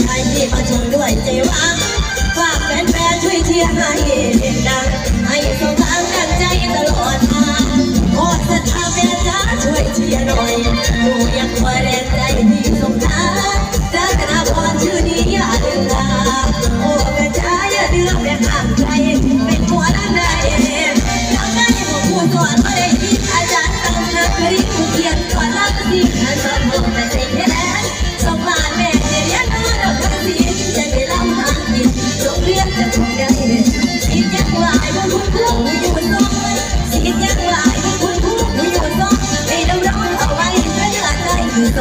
ใครที่มาชมด้วยเจว่าฝากแฟนๆช่วยเชียร์ให้ดัง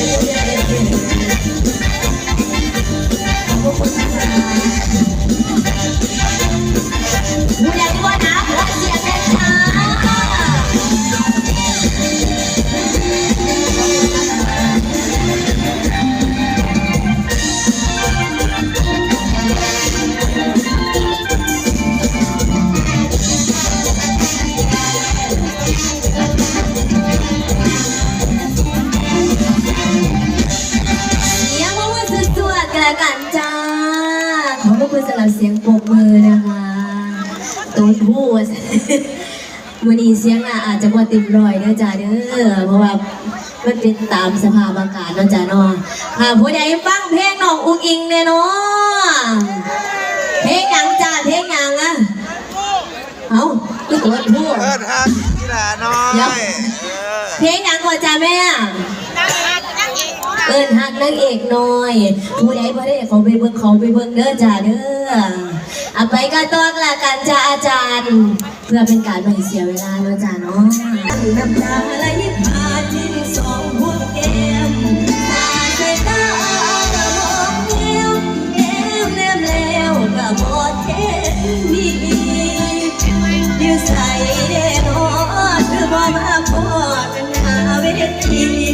Yeah. แล้วกันจ้า ขอบพรคุณสำหรับเสียงปรบมือนะคะตูนพูดวันนี้เสียงอะอาจจะว่าติดรอยเนะจ้าเด้อ เพราะว่ามันเป็นตามสภาพอากาศนะจ้าเนาะหาผู้ใหญ่ฟังเพลงน้องอุ้งอิงเนยเนาะเพลงยังจ้าเพลงยังอะเอาคือตัวพูดเออทางกีฬาน้อเพลงยังก่อนจ้าแม่ เอิญหักนางเอกน้อย ผู้ใดพอได้เขาไปเบิ่งเขาไปเบิ่งเด้อจ้าเด้อเอาไปก็ต้องละกันจ้าอาจารย์ เพื่อเป็นการไม่เสียเวลาเนาะจ้าเนาะน้ำตาไหลผ่านทินสองหัวแก้มตาใส่ตาก็มองแก้มแก้มแนมแล้วก็หมดเห็นนี่ยืดใส่เด้อนอบอมาพอเป็นหาเวที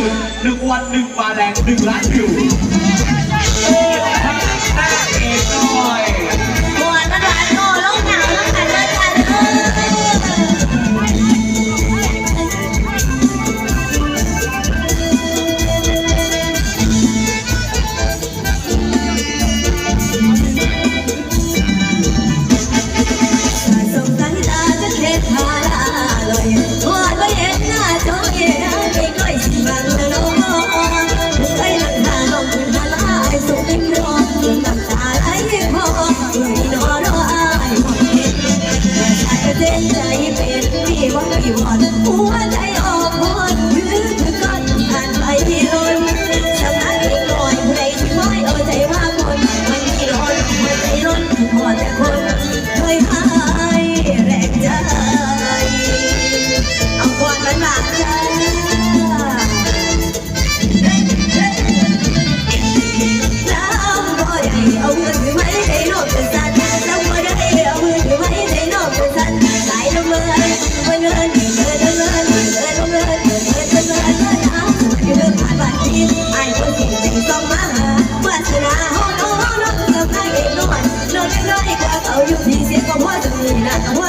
คืหนึ่งวันหนึ่งมาแรงหนึ่งล้านวิวเออนอ้เกหน่อยปวดมันหวานโง่ลูกหาวลูกนเลิกขันเออ เป็นใจเป็นพี่ว่าอยู่อ่อนหัวใจอ่อน ก็ว่าจะมีนะแต่ว่า